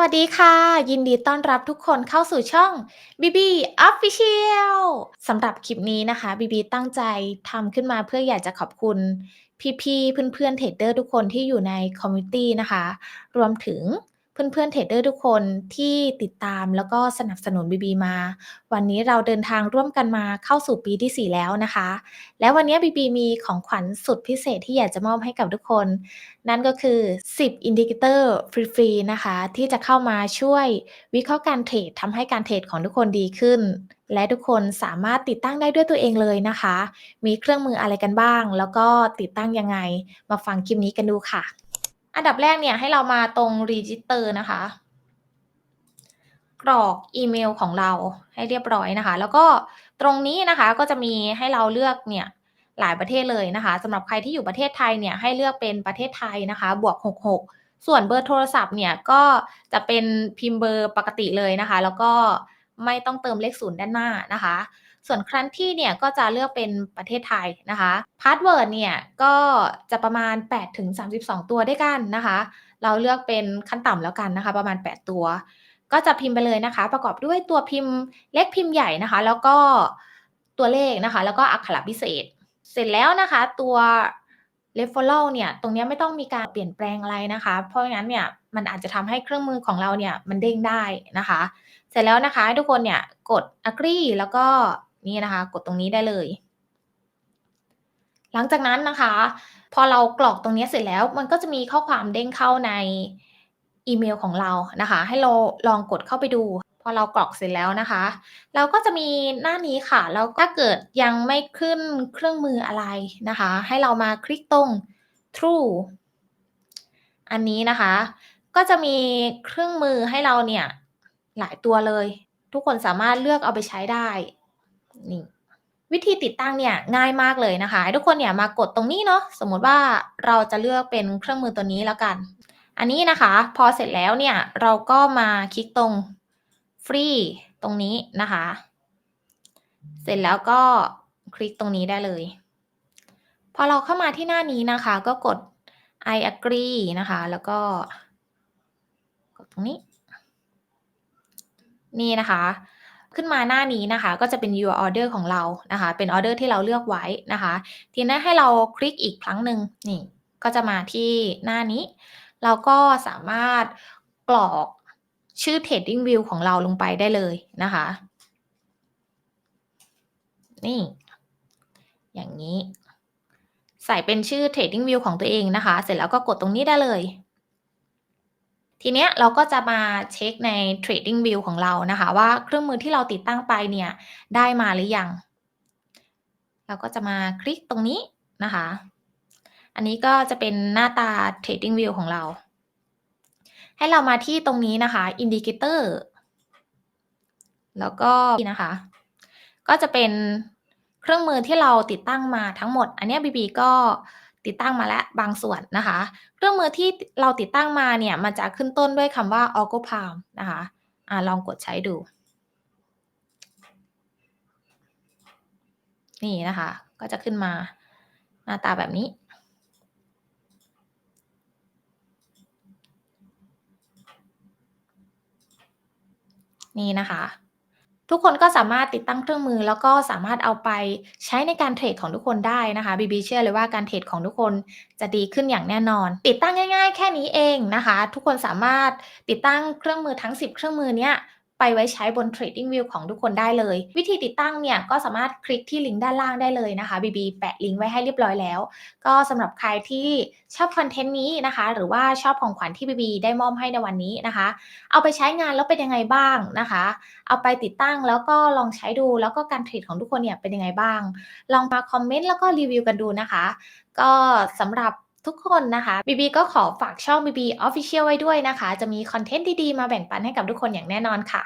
วัสดีค่ะ ยินดีต้อนรับทุกคนเข้าสู่ช่อง BB Official สำหรับคลิปนี้นะคะ BB ตั้งใจทำขึ้นมาเพื่ออยากจะขอบคุณพี่ๆเพื่อนๆเทรดเดอร์ทุกคนที่อยู่ในคอมมิวตี้นะคะ รวมถึง เพื่อนๆเทรดเดอร์ทุกคนที่ติดตามแล้วก็สนับสนุน BB มา วันนี้เราเดินทางร่วมกันมาเข้าสู่ปีที่ 4 แล้วนะคะ และวันนี้ BB มีของขวัญสุดพิเศษที่อยากจะมอบให้กับทุกคน นั่นก็คือ 10 อินดิเคเตอร์ฟรีๆนะคะ ที่จะเข้ามาช่วยวิเคราะห์การเทรดทำให้การเทรดของทุกคนดีขึ้นและทุกคนสามารถติดตั้งได้ด้วยตัวเองเลยนะคะ มีเครื่องมืออะไรกันบ้าง แล้วก็ติดตั้งยังไง มาฟังคลิปนี้กันดูค่ะ อันดับแรกเนี่ยให้เรามาตรง Register นะคะ กรอกอีเมลของเราให้เรียบร้อยนะคะ แล้วก็ตรงนี้นะคะก็จะมีให้เราเลือกเนี่ยหลายประเทศเลยนะคะสำหรับใครที่อยู่ประเทศไทยเนี่ยให้เลือกเป็นประเทศไทยนะคะ บวก 66 ส่วนเบอร์โทรศัพท์เนี่ยก็จะเป็นพิมพ์เบอร์ปกติเลยนะคะ แล้วก็ไม่ต้องเติมเลขศูนย์ด้านหน้านะคะ ส่วนครั้นที่เนี่ยก็จะเลือกเป็นประเทศไทยนะคะพาสเวิร์ดเนี่ยก็จะประมาณ 8 ถึง 32 ตัวด้วยกันนะคะ เราเลือกเป็นขั้นต่ำแล้วกันนะคะ ประมาณ 8 ตัว ก็จะพิมพ์ไปเลยนะคะ ประกอบด้วยตัวพิมพ์เล็กพิมพ์ใหญ่นะคะ แล้วก็ตัวเลขนะคะ แล้วก็อักขระพิเศษ เสร็จแล้วนะคะตัว referral เนี่ยตรงนี้ไม่ต้องมีการเปลี่ยนแปลงอะไรนะคะ เพราะงั้นเนี่ยมันอาจจะทำให้เครื่องมือของเราเนี่ยมันเด้งได้นะคะ เสร็จแล้วนะคะทุกคนเนี่ยกด agree แล้วก็ นี่นะคะ กดตรงนี้ได้เลย หลังจากนั้นนะคะ พอเรากรอกตรงนี้เสร็จแล้ว มันก็จะมีข้อความเด้งเข้าในอีเมลของเรานะคะ ให้เราลองกดเข้าไปดู พอเรากรอกเสร็จแล้วนะคะ เราก็จะมีหน้านี้ค่ะแล้วถ้าเกิดยังไม่ขึ้นเครื่องมืออะไรนะคะ ให้เรามาคลิกตรง true อันนี้นะคะ ก็จะมีเครื่องมือให้เราเนี่ยหลายตัวเลย ทุกคนสามารถเลือกเอาไปใช้ได้ นี่วิธีติดตั้งเนี่ยง่ายมากเลยนะคะให้ทุกคนเนี่ยมากดตรงนี้เนาะสมมติว่าเราจะเลือกเป็นเครื่องมือตัวนี้แล้วกัน อันนี้นะคะ พอเสร็จแล้วเนี่ยเราก็มาคลิกตรงฟรีตรงนี้นะคะ เสร็จแล้วก็คลิกตรงนี้ได้เลย พอเราเข้ามาที่หน้านี้นะคะ ก็กด I agree นะคะ แล้วก็กดตรงนี้ นี่นะคะ ขึ้นมาหน้านี้นะคะ ก็จะเป็น your order ของเรานะคะ เป็นออเดอร์ที่เราเลือกไว้นะคะ ทีนี้ให้เราคลิกอีกครั้งหนึ่งนี่ ก็จะมาที่หน้านี้ เราก็สามารถกรอกชื่อ trading view ของเราลงไปได้เลยนะคะ นี่ อย่างนี้ ใส่เป็นชื่อ trading view ของตัวเองนะคะ เสร็จแล้วก็กดตรงนี้ได้เลย ทีเนี้ยเราก็จะมาเช็คใน trading view ของเรานะคะ ว่าเครื่องมือที่เราติดตั้งไปเนี่ยได้มาหรือยัง เราก็จะมาคลิกตรงนี้นะคะ อันนี้ก็จะเป็นหน้าตา trading view ของเรา ให้เรามาที่ตรงนี้นะคะ indicator แล้วก็นะคะ ก็จะเป็นเครื่องมือที่เราติดตั้งมาทั้งหมด อันนี้บีบีก็ ติดตั้งมาแล้วบางส่วนนะคะ เครื่องมือที่เราติดตั้งมาเนี่ยมันจะขึ้นต้นด้วยคำว่า o g o p a l m นะคะอ่าลองกดใช้ดู นี่นะคะ ก็จะขึ้นมาหน้าตาแบบนี้นี่นะคะ ทุกคนก็สามารถติดตั้งเครื่องมือ แล้วก็สามารถเอาไปใช้ในการเทรดของทุกคนได้นะคะบีบีเชื่อเลยว่าการเทรดของทุกคนจะดีขึ้นอย่างแน่นอน ติดตั้งง่าย ๆ แค่นี้เองนะคะ ทุกคนสามารถติดตั้งเครื่องมือทั้ง 10 เครื่องมือเนี้ย ไปไว้ใช้บน Trading View ของทุกคนได้เลย วิธีติดตั้งเนี่ยก็สามารถคลิกที่ลิงก์ด้านล่างได้เลยนะคะบีบีแปะลิงก์ไว้ให้เรียบร้อยแล้ว ก็สำหรับใครที่ชอบคอนเทนต์นี้นะคะ หรือว่าชอบของขวัญที่บีบีได้มอบให้ในวันนี้นะคะ เอาไปใช้งานแล้วเป็นยังไงบ้างนะคะ เอาไปติดตั้งแล้วก็ลองใช้ดูแล้วก็การเทรดของทุกคนเนี่ยเป็นยังไงบ้าง ลองมาคอมเมนต์แล้วก็รีวิวกันดูนะคะ ก็สำหรับ ทุกคนนะคะบีบีก็ขอฝากช่องบีบีออฟฟิเชียลไว้ด้วยนะคะ จะมีคอนเทนต์ดีๆ มาแบ่งปันให้กับทุกคนอย่างแน่นอนค่ะ